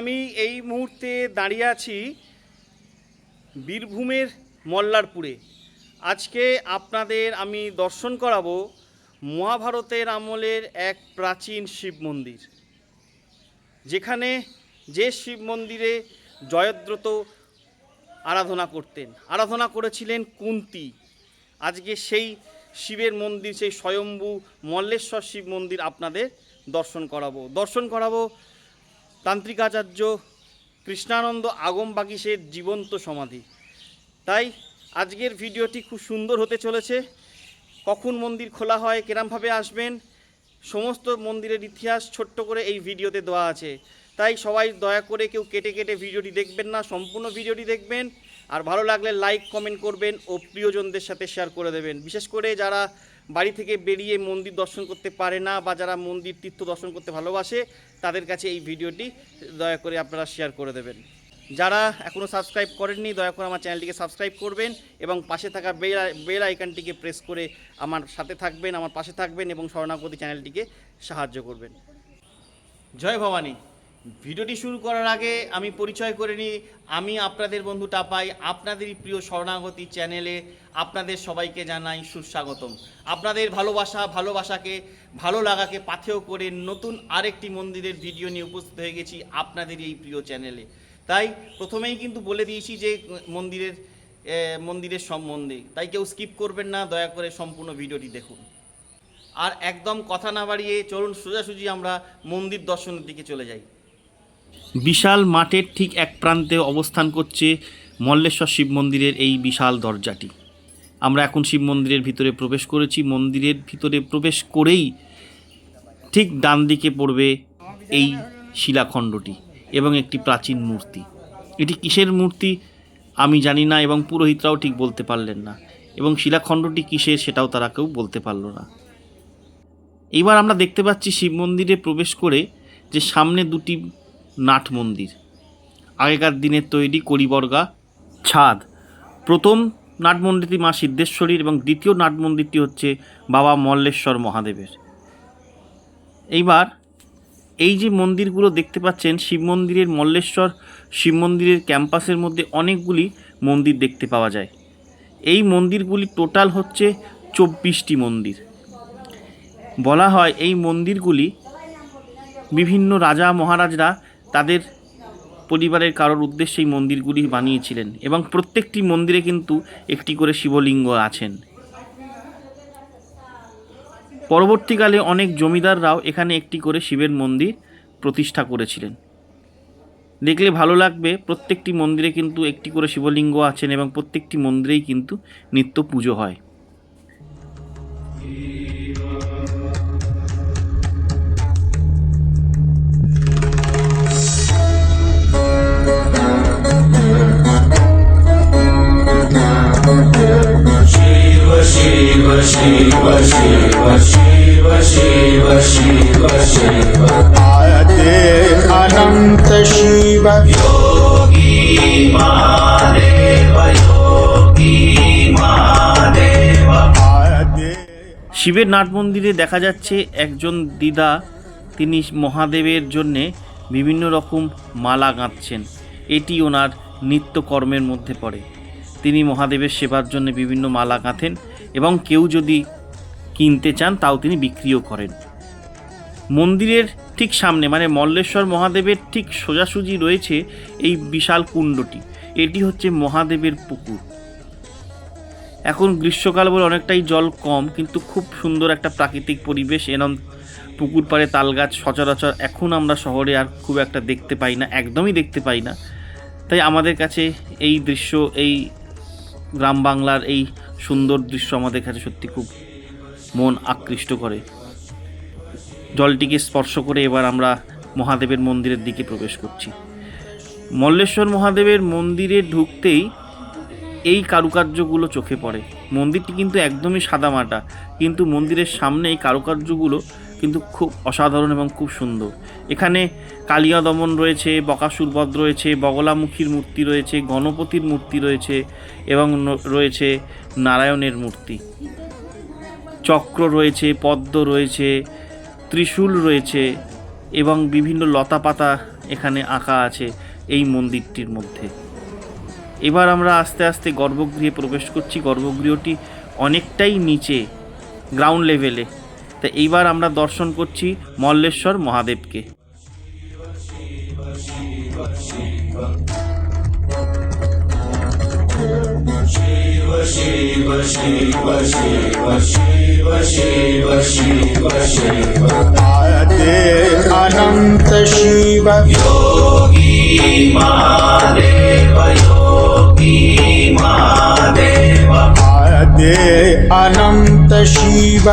আমি এই মুহূর্তে দাঁড়িয়ে আছি বীরভূমের মল্লারপুরে। আজকে আপনাদের আমি দর্শন করাবো মহাভারতের আমলের এক প্রাচীন শিব মন্দির, যেখানে যে শিব মন্দিরে জয়দ্রত আরাধনা করতেন। আরাধনা করেছিলেন কুন্তি। আজকে সেই শিবের মন্দির, সেই স্বয়ম্ভু মল্লেশ্বর শিব মন্দির আপনাদের দর্শন করাবো। দর্শন করাবো তান্ত্রিকাচার্য কৃষ্ণানন্দ আগম বাগিসের জীবন্ত সমাধি। তাই আজকের ভিডিওটি খুব সুন্দর হতে চলেছে। কখন মন্দির খোলা হয় কেরমভাবে আসবেন, সমস্ত মন্দিরের ইতিহাস ছোট্ট করে এই ভিডিওতে দেওয়া আছে। তাই সবাই দয়া করে কেউ কেটে কেটে ভিডিওটি দেখবেন না, সম্পূর্ণ ভিডিওটি দেখবেন। আর ভালো লাগলে লাইক কমেন্ট করবেন ও প্রিয়জনদের সাথে শেয়ার করে দেবেন। বিশেষ করে যারা বাড়ি থেকে বেরিয়ে মন্দির দর্শন করতে পারে না বা যারা মন্দির তীর্থ দর্শন করতে ভালোবাসে, তাদের কাছে এই ভিডিওটি দয়া করে আপনারা শেয়ার করে দেবেন। যারা এখনও সাবস্ক্রাইব করেননি, দয়া করে আমার চ্যানেলটিকে সাবস্ক্রাইব করবেন এবং পাশে থাকা বেল বেল আইকনটিকে প্রেস করে আমার সাথে থাকবেন, আমার পাশে থাকবেন এবং শরণাগতি চ্যানেলটিকে সাহায্য করবেন। জয় ভবানী। ভিডিওটি শুরু করার আগে আমি পরিচয় করে নিই। আমি আপনাদের বন্ধু টাপাই, আপনাদেরই প্রিয় শরণাগতি চ্যানেলে আপনাদের সবাইকে জানাই সুস্বাগতম। আপনাদের ভালোবাসা, ভালোবাসাকে, ভালো লাগাকে পাথেয় করে নতুন আরেকটি মন্দিরের ভিডিও নিয়ে উপস্থিত হয়ে গেছি আপনাদের এই প্রিয় চ্যানেলে। তাই প্রথমেই কিন্তু বলে দিয়েছি যে, মন্দিরের মন্দিরের সম্বন্ধে। তাই কেউ স্কিপ করবেন না, দয়া করে সম্পূর্ণ ভিডিওটি দেখুন। আর একদম কথা না বাড়িয়ে চলুন সোজাসুজি আমরা মন্দির দর্শনের দিকে চলে যাই। বিশাল মাঠের ঠিক এক প্রান্তে অবস্থান করছে মল্লেশ্বর শিব মন্দিরের এই বিশাল দরজাটি। আমরা এখন শিব মন্দিরের ভিতরে প্রবেশ করেছি। মন্দিরের ভিতরে প্রবেশ করেই ঠিক ডান দিকে পড়বে এই শিলাখণ্ডটি এবং একটি প্রাচীন মূর্তি। এটি কিসের মূর্তি আমি জানি না এবং পুরোহিতরাও ঠিক বলতে পারলেন না এবং শিলাখণ্ডটি কিসের সেটাও তারা কেউ বলতে পারল না। এইবার আমরা দেখতে পাচ্ছি শিব মন্দিরে প্রবেশ করে যে সামনে দুটি নাট মন্দির। আগেকার দিনের তৈরি করিবর্গা, ছাদ। প্রথম নাট মন্দিরটি মা সিদ্ধেশ্বরীর এবং দ্বিতীয় নাট মন্দিরটি হচ্ছে বাবা মল্লেশ্বর মহাদেবের। এইবার এই যে মন্দিরগুলো দেখতে পাচ্ছেন, শিব মন্দিরের মল্লেশ্বর, শিব মন্দিরের ক্যাম্পাসের মধ্যে অনেকগুলি মন্দির দেখতে পাওয়া যায়। এই মন্দিরগুলি টোটাল হচ্ছে চব্বিশটি মন্দির। বলা হয় এই মন্দিরগুলি বিভিন্ন রাজা মহারাজরা তাদের পরিবারের কারোর উদ্দেশ্যে এই মন্দিরগুলি বানিয়েছিলেন এবং প্রত্যেকটি মন্দিরে কিন্তু একটি করে শিবলিঙ্গ আছেন। পরবর্তীকালে অনেক জমিদাররাও এখানে একটি করে শিবের মন্দির প্রতিষ্ঠা করেছিলেন। দেখলে ভালো লাগবে, প্রত্যেকটি মন্দিরে কিন্তু একটি করে শিবলিঙ্গ আছেন এবং প্রত্যেকটি মন্দিরেই কিন্তু নিত্য পুজো হয়। शिव शिव शिव शिव शिव शिव शिव आयते अनन्त शिव योगी महादेव योगी महादेव आयते শিবের নাট মন্দিরে দেখা যাচ্ছে একজন দিদা তিনি মহাদেবের জন্যে বিভিন্ন রকম মালা গাঁথছেন এটি ওনার নিত্যকর্মের মধ্যে পড়ে তিনি মহাদেবের সেবার জন্য বিভিন্ন মালা গাঁথেন এবং কেউ যদি কিনতে চান, তাও তিনি বিক্রিও করেন। মন্দিরের ঠিক সামনে মানে মল্লেশ্বর মহাদেবের ঠিক সোজাসুজি রয়েছে এই বিশাল কুণ্ডটি। এটি হচ্ছে মহাদেবের পুকুর। এখন গ্রীষ্মকাল বলে অনেকটাই জল কম, কিন্তু খুব সুন্দর একটা প্রাকৃতিক পরিবেশ। এরম পুকুর পাড়ে তাল গাছ সচরাচর এখন আমরা শহরে আর খুব একটা দেখতে পাই না, একদমই দেখতে পাই না। তাই আমাদের কাছে এই দৃশ্য, এই গ্রাম বাংলার এই সুন্দর দৃশ্য আমাদের কাছে সত্যি খুব মন আকৃষ্ট করে। জলটিকে স্পর্শ করে এবার আমরা মহাদেবের মন্দিরের দিকে প্রবেশ করছি। মল্লেশ্বর মহাদেবের মন্দিরে ঢুকতেই এই কারুকার্যগুলো চোখে পড়ে। মন্দিরটি কিন্তু একদমই সাদামাটা কিন্তু মন্দিরের সামনে এই কারুকার্যগুলো কিন্তু খুব অসাধারণ এবং খুব সুন্দর। এখানে কালিয়া দমন রয়েছে বকাসুর বধ রয়েছে, বগলামুখীর মূর্তি রয়েছে, গণপতির মূর্তি রয়েছে এবং রয়েছে নারায়ণের মূর্তি। চক্র রয়েছে, পদ্ম রয়েছে, ত্রিশূল রয়েছে এবং বিভিন্ন লতাপাতা এখানে আঁকা আছে এই মন্দিরটির মধ্যে। এবার আমরা আস্তে আস্তে গর্ভগৃহে প্রবেশ করছি। গর্ভগৃহটি অনেকটাই নিচে গ্রাউন্ড লেভেলে তা এইবার আমরা দর্শন করছি মল্লেশ্বর মহাদেবকে। অনন্ত শিব अनन्त शिव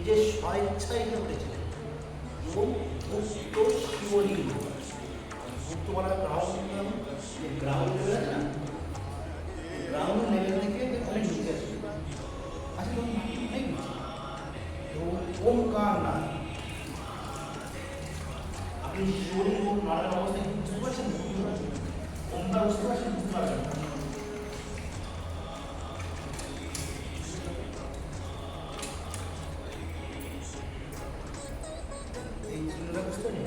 নিজের স্বেচ্ছায় উঠেছিলেন এবং ভক্ত শিবলিঙ্গ ভক্ত বলা গ্রাউন্ড গ্রাউন্ড লেভেল না? গ্রাউন্ড লেভেল থেকে অনেক নিচে আছে। আসলে অনেক এবং ওমকার নাথ আপনি শিবলিঙ্গ নারায়ণ অবস্থায় বুঝতে পারছেন? ওমকার বুঝতে পারছেন? বুঝতে পারছেন? বুঝতে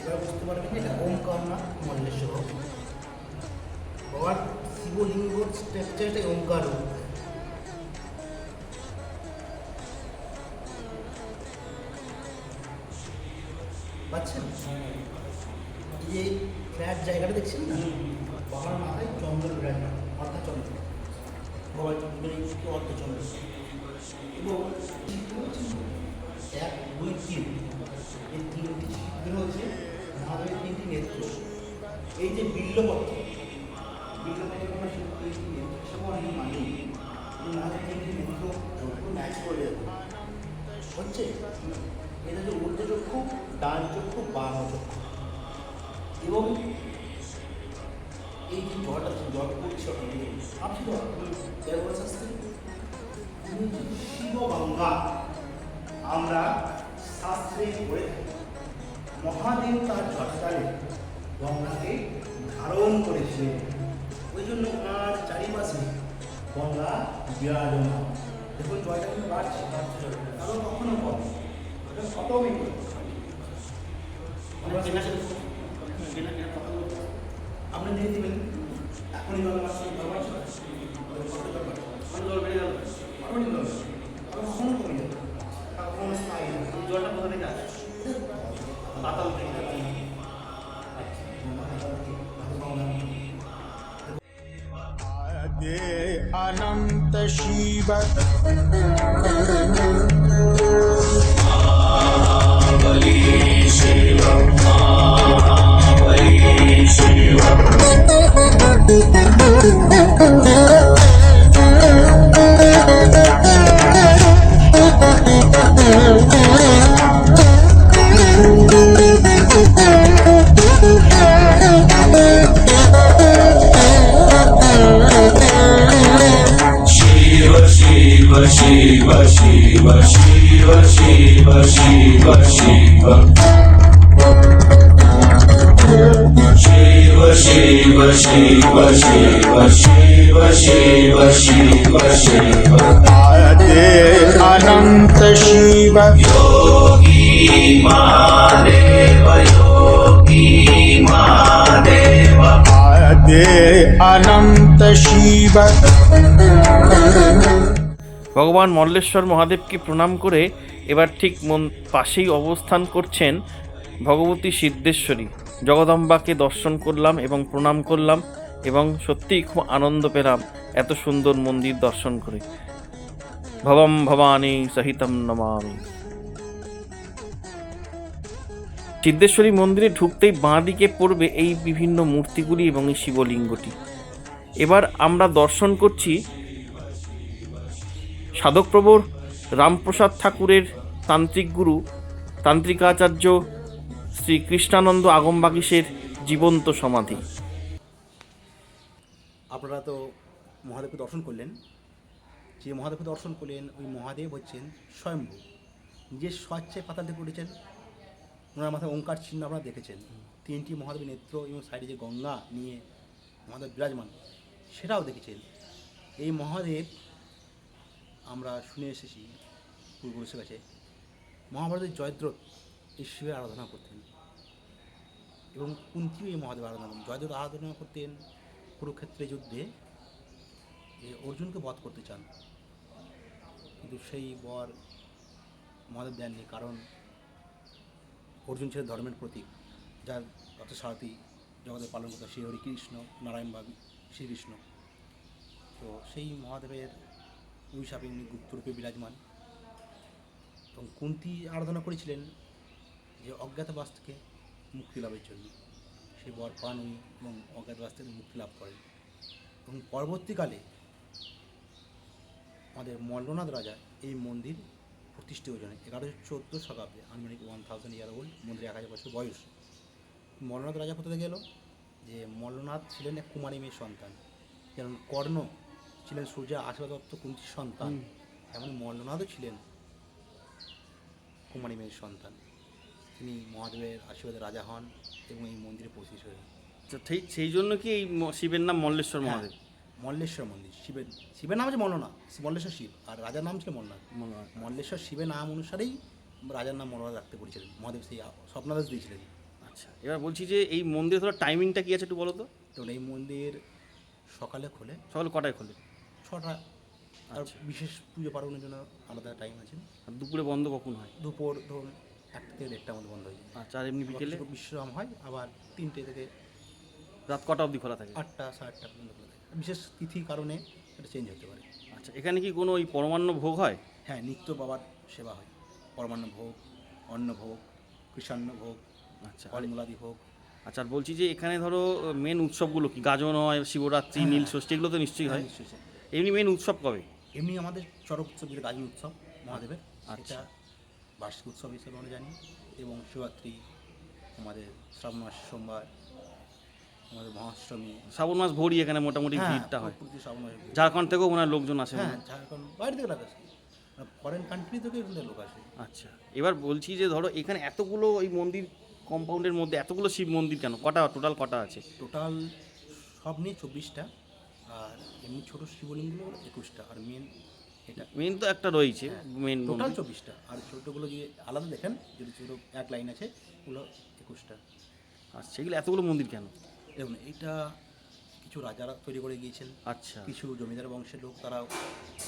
এবার বুঝতে পারবেন এটা ওমকার না মল্লেশ্বর বাবার শিবলিঙ্গ স্ট্রাকচারটাই ওমকার পাচ্ছেন এই ফ্ল্যাট জায়গাটা দেখছেন না বাবার মাথায় চন্দ্র বিরাজমান অর্থাৎ চন্দ্র বাবার চন্দ্র অর্ধচন্দ্র এবং এক দুই তিন এই তিনটি হচ্ছে মহাদেবের তিনটি নেত্র এই যে বিল্লপত্র বিল্লপত্র শুধু এই নেত্র হিসেবে আমি মানি মহাদেবের তিনটি নেত্র ম্যাচ করে ডান চক্ষু বাম চক্ষু এবং এই যে জলটা আছে, আপনি তো আমরা শাস্ত্রে থাকি মহাদেব তার জটাকালে গঙ্গাকে ধারণ করেছিলেন ওই জন্য ওনার চারিপাশে গঙ্গা বিরাজমান। দেখুন জলটা কিন্তু বাড়ছে কারণ কখনো এটা অটোমেটিক আমরা চেনা চেনা কথা আপনি দিয়ে দিবেন, এখনই জল বাড়ছে, জল মানে জল বেড়ে গেল। that she. शिव योगी महादेव योगी महादेव आयते अनन्त शिव ভগবান মল্লেশ্বর মহাদেবকে প্রণাম করে এবার ঠিক মন পাশেই অবস্থান করছেন ভগবতী সিদ্ধেশ্বরী জগদম্বাকে দর্শন করলাম এবং প্রণাম করলাম এবং সত্যিই খুব আনন্দ পেলাম এত সুন্দর মন্দির দর্শন করে ভবম ভবানী সহিতম নমামি সিদ্ধেশ্বরী মন্দিরে ঢুকতেই বাঁ দিকে পড়বে এই বিভিন্ন মূর্তিগুলি এবং এই শিবলিঙ্গটি। এবার আমরা দর্শন করছি সাধকপ্রভুর রামপ্রসাদ ঠাকুরের তান্ত্রিক গুরু তান্ত্রিকাচার্য শ্রী কৃষ্ণানন্দ আগমবাগীশের জীবন্ত সমাধি। আপনারা তো মহাদেবকে দর্শন করলেন। যে মহাদেবকে দর্শন করলেন, ওই মহাদেব হচ্ছেন স্বয়ম্ভু। নিজের স্বেচ্ছায় পাতাল থেকে উঠেছেন। ওনার মাথায় ওঙ্কার চিহ্ন আপনারা দেখেছেন। তিনটি মহাদেবের নেত্র এবং সাইডে যে গঙ্গা নিয়ে মহাদেব বিরাজমান, সেটাও দেখেছেন। এই মহাদেব আমরা শুনে এসেছি পূর্বপুরুষের কাছে। মহাভারতের জয়দ্রথ এই শিবের আরাধনা করতেন এবং কুন্তিও এই মহাদেব আরাধনা করতেন। জয়দ্রথ আরাধনা করতেন কুরুক্ষেত্রে যুদ্ধে। অর্জুনকে বধ করতে চান। কিন্তু সেই বর মহাদেব দেননি কারণ অর্জুন ছিল ধর্মের প্রতীক, যার রথ সারথি জগতের পালন করতে শ্রী হরিকৃষ্ণ নারায়ণ বা শ্রীকৃষ্ণ। তো সেই মহাদেবের অভিশাপে উনি গুপ্তরূপে বিরাজমান। এবং কুন্তি আরাধনা করেছিলেন যে অজ্ঞাতবাস থেকে মুক্তি লাভের জন্য। সেই বর পান উনি এবং অজ্ঞাতবাস থেকে মুক্তি লাভ করেন। এবং পরবর্তীকালে আমাদের মল্লনাথ রাজা এই মন্দির প্রতিষ্ঠিত হয়েছেন এগারোশো চোদ্দ শতাব্দে আনুমানিক ওয়ান থাউজেন্ড ইয়ার ওল্ড মন্দির এক হাজার বছর বয়স। মল্লনাথ রাজা কোথা থেকে গেল যে মল্লনাথ ছিলেন এক কুমারী মেয়ের সন্তান। যেমন কর্ণ ছিলেন সূর্য আশীর্বাদত্ত কুন্তির সন্তান এমন মল্লনাথও ছিলেন কুমারী মেয়ের সন্তান। তিনি মহাদেবের আশীর্বাদে রাজা হন এবং এই মন্দিরে প্রতিষ্ঠিত হলেন। তো ঠিক সেই জন্য কি এই শিবের নাম মল্লেশ্বর মহাদেব? মল্লেশ্বর মন্দির শিবের শিবের নাম হচ্ছে মল্লনাথ মল্লেশ্বর শিব আর রাজার নাম ছিল মল্লনাথ মল্লনাথ। মল্লেশ্বর শিবের নাম অনুসারেই রাজার নাম মল্লনাথ রাখতে বলেছিলেন মহাদেব সেই স্বপ্নাদেশ দিয়েছিলেন। আচ্ছা এবার বলছি যে এই মন্দিরে ধরো টাইমিংটা কী আছে একটু বলো তো? তো এই মন্দির সকালে খোলে। সকাল কটায় খোলে? ছটা আর আচ্ছা। বিশেষ পুজো পার্বণের জন্য আলাদা টাইম আছে। আর দুপুরে বন্ধ কখন হয়? দুপুর ধরুন একটা থেকে দেড়টার মধ্যে বন্ধ হয়ে যায়। আচ্ছা আর এমনি বিকেলে? বিশ্রাম হয় আবার তিনটে থেকে রাত কটা অবধি খোলা থাকে? আটটা সাড়ে আটটা পর্যন্ত বিশেষ তিথি কারণে এটা চেঞ্জ হতে পারে। আচ্ছা এখানে কি কোনো ওই পরমান্ন ভোগ হয়? হ্যাঁ নিত্য বাবার সেবা হয়। পরমান্ন ভোগ অন্ন ভোগ কৃষান্ন ভোগ আচ্ছা। ফলমূলাদি ভোগ। আচ্ছা আর বলছি যে এখানে ধরো মেন উৎসবগুলো কি? গাজন হয় শিবরাত্রি হ্যাঁ। নীল ষষ্ঠী এগুলো তো নিশ্চয়ই হয় হ্যাঁ। এমনি মেন উৎসব কবে? এমনি আমাদের চড়ক উৎসব যেটা গাজন উৎসব মহাদেবের আচ্ছা। বার্ষিক উৎসব হিসেবে আমরা জানি। এবং শিবরাত্রি আমাদের শ্রাবণ মাস সোমবার আমাদের মহাষ্টমী শ্রাবণ মাস ভরি এখানে মোটামুটি হ্যাঁ, ভিড়টা হয়। প্রতি শ্রাবণ মাসে ভিড়। ঝাড়খণ্ড থেকেও হয় লোকজন আসে। হ্যাঁ ঝাড়খণ্ড বাইরে থেকে আসে। ফরেন কান্ট্রি থেকে এখান থেকে লোক আসে। আচ্ছা এবার বলছি যে ধরো এখানে এতগুলো এই মন্দির কম্পাউন্ডের মধ্যে এতগুলো শিব মন্দির কেন? কটা টোটাল কটা আছে? টোটাল সব নিয়ে চব্বিশটা আর এমনি ছোটো শিবলিঙ্গগুলো একুশটা আর মেন এটা। মেন তো একটা রয়েছে মেন টোটাল চব্বিশটা আর ছোটোগুলো যদি আলাদা দেখেন যদি ছোটো এক লাইন আছে ওগুলো একুশটা। আচ্ছা এগুলো এতগুলো মন্দির কেন? দেখুন এইটা কিছু রাজারা তৈরি করে গিয়েছেন। আচ্ছা। কিছু জমিদার বংশের লোক তারা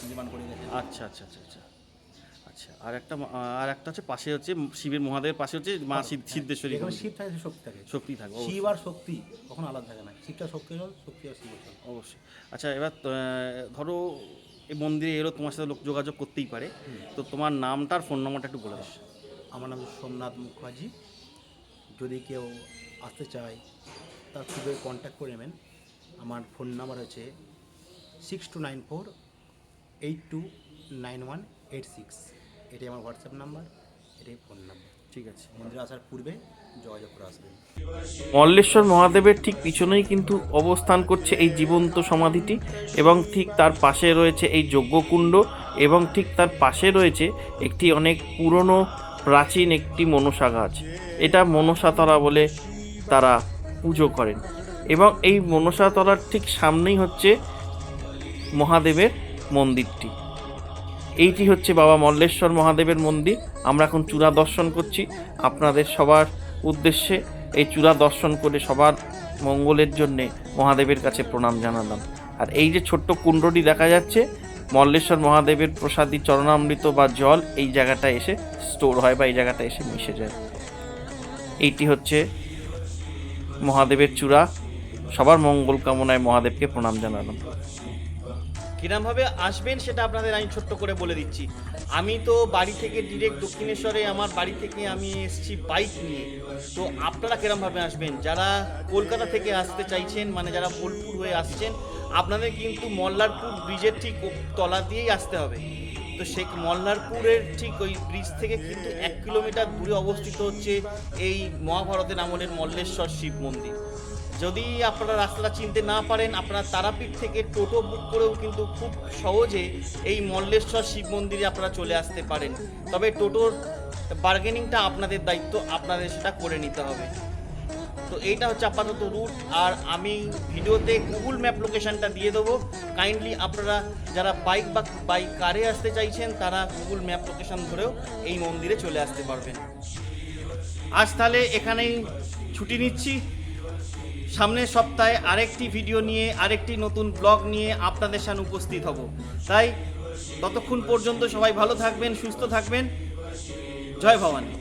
নির্মাণ করে গেছেন। আচ্ছা আচ্ছা আচ্ছা আচ্ছা। আচ্ছা আর একটা আর একটা হচ্ছে পাশে হচ্ছে শিবের মহাদেবের পাশে হচ্ছে মা সিদ্ধ- সিদ্ধেশ্বরী যেখানে মন্দির। শিব থাকে শক্তি থাকে। শক্তি অবশ্যই। শিব আর শক্তি কখনো আলাদা থাকে না। শিবটা শক্তি হল শক্তি আর শিব অবশ্যই। আচ্ছা এবার ধরো এই মন্দিরে এলো তোমার সাথে লোক যোগাযোগ করতেই পারে। তো তোমার নামটার ফোন নম্বরটা একটু বলে দাও। আমার নাম সোমনাথ মুখার্জি। যদি কেউ আসতে চায় তার খুবই কন্ট্যাক্ট করে নেবেন। আমার ফোন নাম্বার হচ্ছে six two nine four eight two nine one eight six এটাই আমার হোয়াটসঅ্যাপ নাম্বার এটাই ফোন নাম্বার ঠিক আছে, মন্দিরে আসার পূর্বে যোগাযোগ করে আসবেন। মল্লেশ্বর মহাদেবের ঠিক পিছনেই কিন্তু অবস্থান করছে এই জীবন্ত সমাধিটি এবং ঠিক তার পাশে রয়েছে এই যজ্ঞকুণ্ড এবং ঠিক তার পাশে রয়েছে একটি অনেক পুরনো প্রাচীন একটি মনসা গাছ। এটা মনসাতলা বলে তারা পুজো করেন। এবং এই মনসাতলার ঠিক সামনেই হচ্ছে মহাদেবের মন্দিরটি। এইটি হচ্ছে বাবা মল্লেশ্বর মহাদেবের মন্দির। আমরা এখন চূড়া দর্শন করছি। আপনাদের সবার উদ্দেশ্যে এই চূড়া দর্শন করে সবার মঙ্গলের জন্যে মহাদেবের কাছে প্রণাম জানালাম। আর এই যে ছোট্ট কুণ্ডটি দেখা যাচ্ছে, মল্লেশ্বর মহাদেবের প্রসাদী চরণামৃত বা জল এই জায়গাটায় এসে স্টোর হয় বা এই জায়গাটা এসে মিশে যায়। এইটি হচ্ছে মহাদেবের চূড়া। সবার মঙ্গল কামনায় মহাদেবকে প্রণাম জানালাম। কিরমভাবে আসবেন, সেটা আপনাদের আমি ছোট্ট করে বলে দিচ্ছি। আমি তো বাড়ি থেকে ডিরেক্ট দক্ষিণেশ্বরে, আমার বাড়ি থেকে আমি এসেছি বাইক নিয়ে। তো আপনারা কিরমভাবে আসবেন? যারা কলকাতা থেকে আসতে চাইছেন মানে যারা বোলপুর হয়ে আসছেন, আপনাদের কিন্তু মল্লারপুর ব্রিজের ঠিক তলা দিয়েই আসতে হবে। তো শেখ মল্লারপুরের ঠিক ওই ব্রিজ থেকে কিন্তু এক কিলোমিটার দূরে অবস্থিত হচ্ছে এই মহাভারতের আমলের মল্লেশ্বর শিব মন্দির। যদি আপনারা রাস্তাটা চিনতে না পারেন, আপনারা তারাপীঠ থেকে টোটো বুক করেও কিন্তু খুব সহজে এই মল্লেশ্বর শিব মন্দিরে আপনারা চলে আসতে পারেন। তবে টোটোর বার্গেনিংটা আপনাদের দায়িত্ব, আপনাদের সেটা করে নিতে হবে। তো এইটা হচ্ছে আপাতত রুট আর আমি ভিডিওতে গুগল ম্যাপ লোকেশনটা দিয়ে দেবো। কাইন্ডলি আপনারা যারা বাইক বা বাইক কারে আসতে চাইছেন, তারা গুগল ম্যাপ লোকেশন ধরেও এই মন্দিরে চলে আসতে পারবেন। আজ তাহলে এখানেই ছুটি নিচ্ছি। সামনের সপ্তাহে আরেকটি ভিডিও নিয়ে, আরেকটি নতুন ব্লগ নিয়ে আপনাদের সামনে উপস্থিত হব। তাই ততক্ষণ পর্যন্ত সবাই ভালো থাকবেন, সুস্থ থাকবেন। জয় ভবানী।